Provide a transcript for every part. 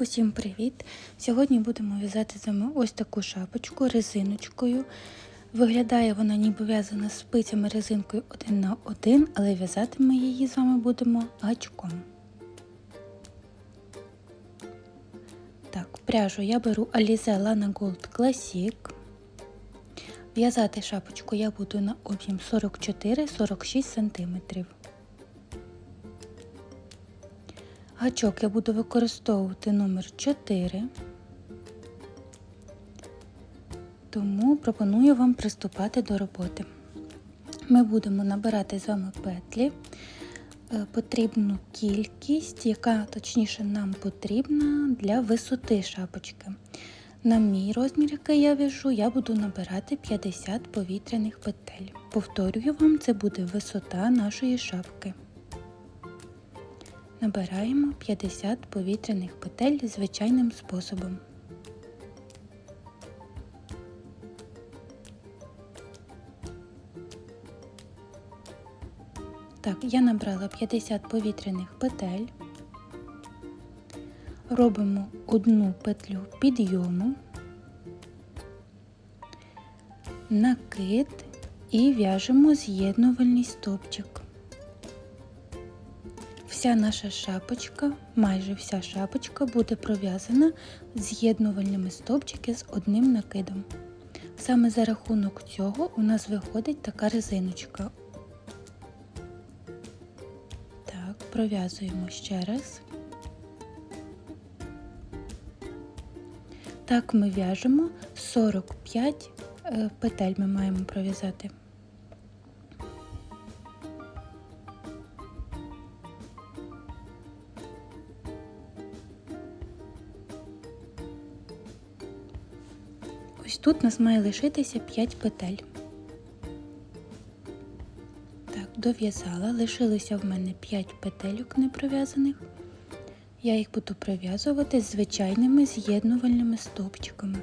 Усім привіт! Сьогодні будемо в'язати з вами ось таку шапочку резиночкою. Виглядає вона ніби в'язана спицями резинкою один на один, але в'язати ми її з вами будемо гачком. Так, пряжу я беру Alize Lana Gold Classic. В'язати шапочку я буду на об'єм 44-46 см. Гачок я буду використовувати номер 4, тому пропоную вам приступати до роботи. Ми будемо набирати з вами петлі, е, потрібну кількість, яка точніше нам потрібна для висоти шапочки. На мій розмір, який я в'яжу, я буду набирати 50 повітряних петель. Повторюю вам, це буде висота нашої шапки. Набираємо 50 повітряних петель звичайним способом. Так, я набрала 50 повітряних петель. Робимо одну петлю підйому, накид і в'яжемо з'єднувальний стовпчик. Вся наша шапочка, майже вся шапочка буде пров'язана з'єднувальними стовпчики з одним накидом. Саме за рахунок цього у нас виходить така резиночка. Так, пров'язуємо ще раз. Так ми в'яжемо 45 е, петель ми маємо пров'язати. Ось тут у нас має лишитися 5 петель. Так, дов'язала, лишилося в мене 5 петельок непров'язаних. Я їх буду пров'язувати звичайними з'єднувальними стовпчиками.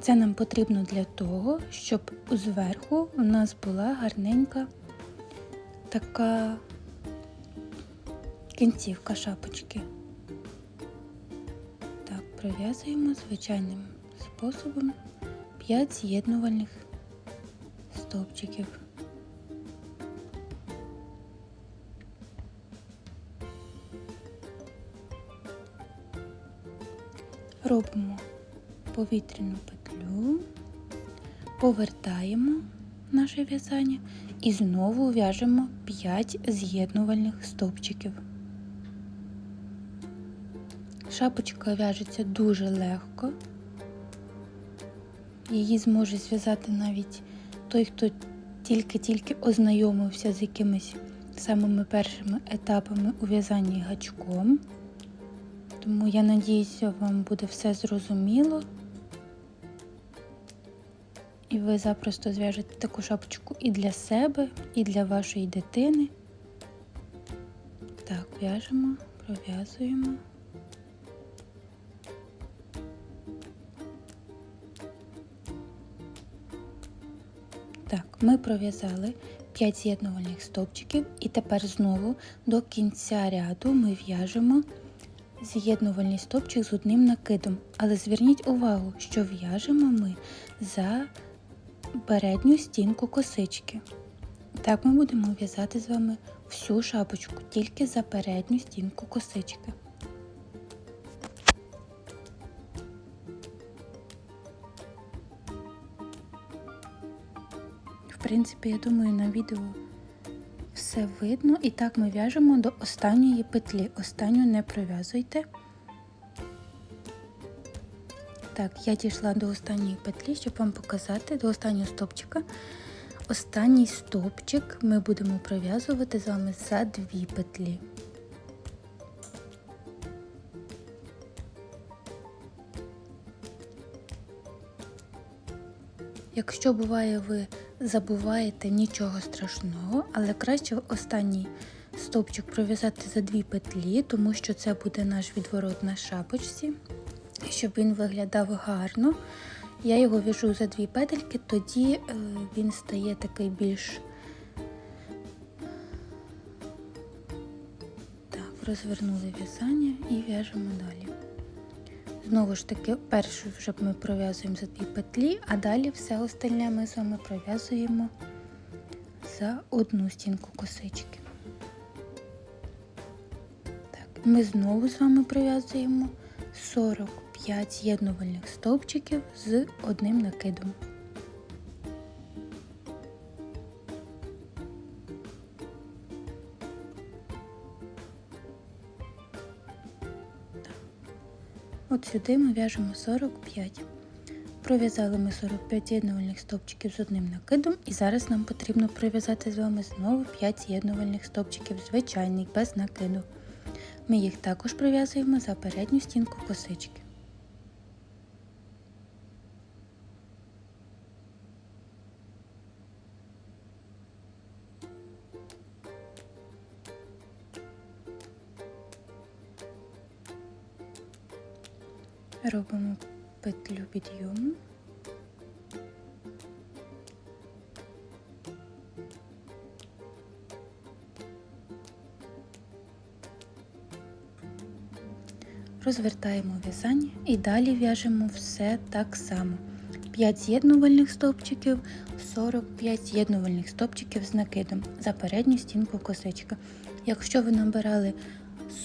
Це нам потрібно для того, щоб зверху у нас була гарненька така кінцівка шапочки. Так, пров'язуємо звичайним способом 5 з'єднувальних стовпчиків. Робимо повітряну петлю, повертаємо наше в'язання і знову в'яжемо 5 з'єднувальних стовпчиків. Шапочка в'яжеться дуже легко. Її зможе зв'язати навіть той, хто тільки-тільки ознайомився з якимись самими першими етапами у в'язанні гачком. Тому я надіюся, вам буде все зрозуміло. І ви запросто зв'яжете таку шапочку і для себе, і для вашої дитини. Так, в'яжемо, пров'язуємо. Ми пров'язали 5 з'єднувальних стовпчиків і тепер знову до кінця ряду ми в'яжемо з'єднувальний стовпчик з одним накидом. Але зверніть увагу, що в'яжемо ми за передню стінку косички. Так ми будемо в'язати з вами всю шапочку, тільки за передню стінку косички. Принципі, я думаю, на відео все видно. І так ми в'яжемо до останньої петлі. Останню не пров'язуйте. Так, я дійшла до останньої петлі, щоб вам показати, до останнього стопчика. Останній стопчик ми будемо пров'язувати з вами за дві петлі. Якщо буває, ви забуваєте нічого страшного, але краще останній стовпчик пров'язати за дві петлі, тому що це буде наш відворот на шапочці, щоб він виглядав гарно. Я його в'яжу за дві петельки, тоді е, він стає такий більш так, розвернули в'язання і в'яжемо далі. Знову ж таки, першу вже ми пров'язуємо за дві петлі, а далі все остальне ми з вами пров'язуємо за одну стінку косички. Так, ми знову з вами пров'язуємо 45 з'єднувальних стовпчиків з одним накидом. От сюди ми в'яжемо 45. Пров'язали ми 45 з'єднувальних стовпчиків з одним накидом, і зараз нам потрібно пров'язати з вами знову 5 з'єднувальних стовпчиків звичайних без накиду. Ми їх також пров'язуємо за передню стінку косички. Робимо петлю підйому. Розвертаємо в'язання і далі в'яжемо все так само. 5 з'єднувальних стовпчиків, 45 з'єднувальних стовпчиків з накидом за передню стінку косичка. Якщо ви набирали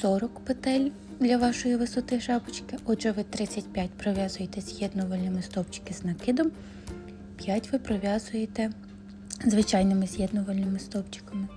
40 петель для вашої висоти шапочки, отже, ви 35 пров'язуєте з'єднувальними стовпчики з накидом, 5 ви пров'язуєте звичайними з'єднувальними стовпчиками.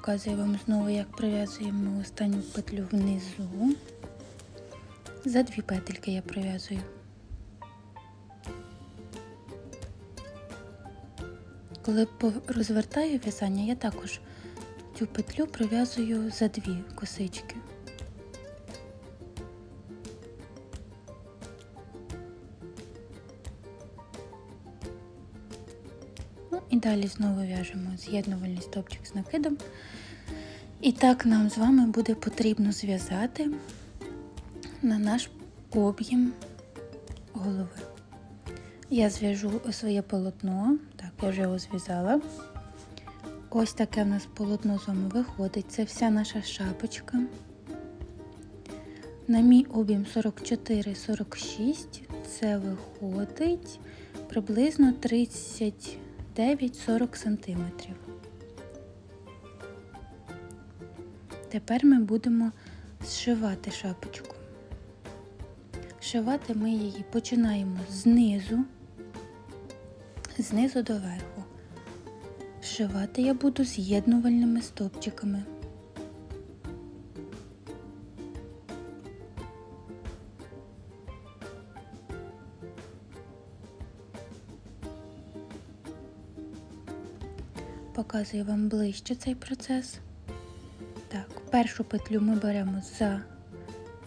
Показую вам знову, як пров'язуємо останню петлю внизу. За дві петельки я пров'язую. Коли розвертаю в'язання, я також цю петлю пров'язую за дві косички. Далі знову в'яжемо з'єднувальний стовпчик з накидом. І так нам з вами буде потрібно зв'язати на наш об'єм голови. Я зв'яжу своє полотно, так, я вже його зв'язала. Ось таке в нас полотно з вами виходить. Це вся наша шапочка. На мій об'єм 44-46 це виходить приблизно 39-40 см. Тепер ми будемо зшивати шапочку. Шивати ми її починаємо знизу, знизу до верху. Шивати я буду з'єднувальними стовпчиками. Показую вам ближче цей процес. Так, першу петлю ми беремо за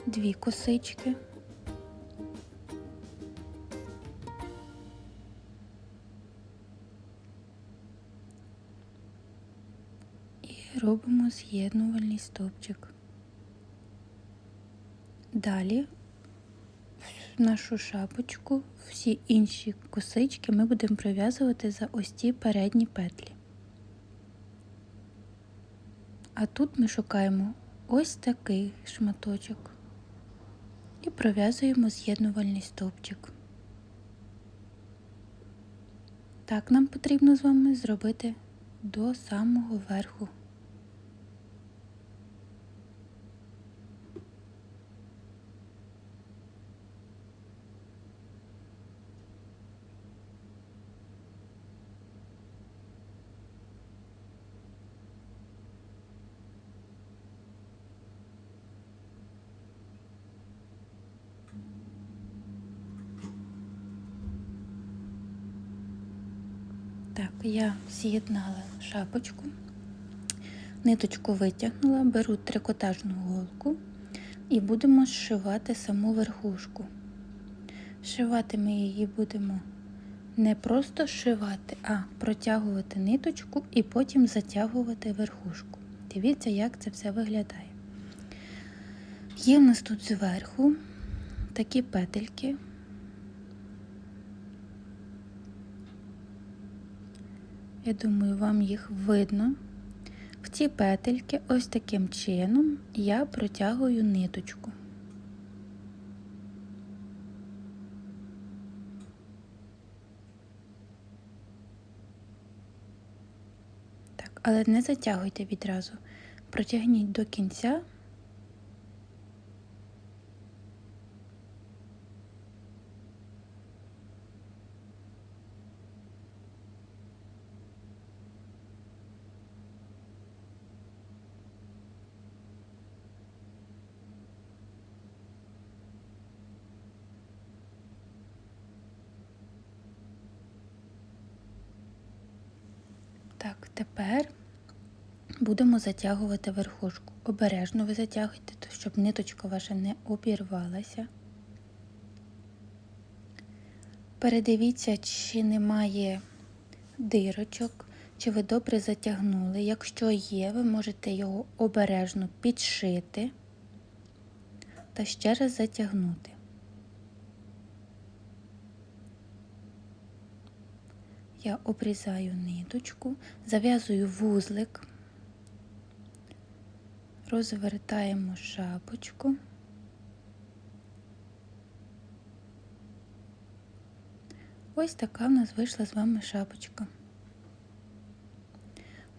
дві косички. І робимо з'єднувальний стовпчик. Далі в нашу шапочку всі інші косички ми будемо пров'язувати за ось ці передні петлі. А тут ми шукаємо ось такий шматочок і пров'язуємо з'єднувальний стовпчик. Так нам потрібно з вами зробити до самого верху. Так, я з'єднала шапочку, ниточку витягнула, беру трикотажну голку і будемо зшивати саму верхушку. Шивати ми її будемо не просто шивати, а протягувати ниточку і потім затягувати верхушку. Дивіться, як це все виглядає. Є в нас тут зверху такі петельки. Я думаю, вам їх видно. В ці петельки ось таким чином я протягую ниточку. Так, але не затягуйте відразу. Протягніть до кінця. Так, тепер будемо затягувати верхушку. Обережно ви затягуйте, щоб ниточка ваша не обірвалася. Передивіться, чи немає дирочок, чи ви добре затягнули. Якщо є, ви можете його обережно підшити та ще раз затягнути. Я обрізаю ниточку, зав'язую вузлик, розвертаємо шапочку. Ось така в нас вийшла з вами шапочка.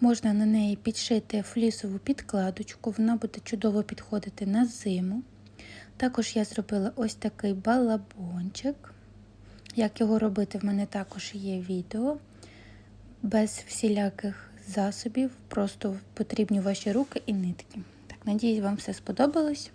Можна на неї підшити флісову підкладочку, вона буде чудово підходити на зиму. Також я зробила ось такий балабончик. Як його робити, в мене також є відео. Без всіляких засобів, просто потрібні ваші руки і нитки. Так, надіюсь, вам все сподобалось.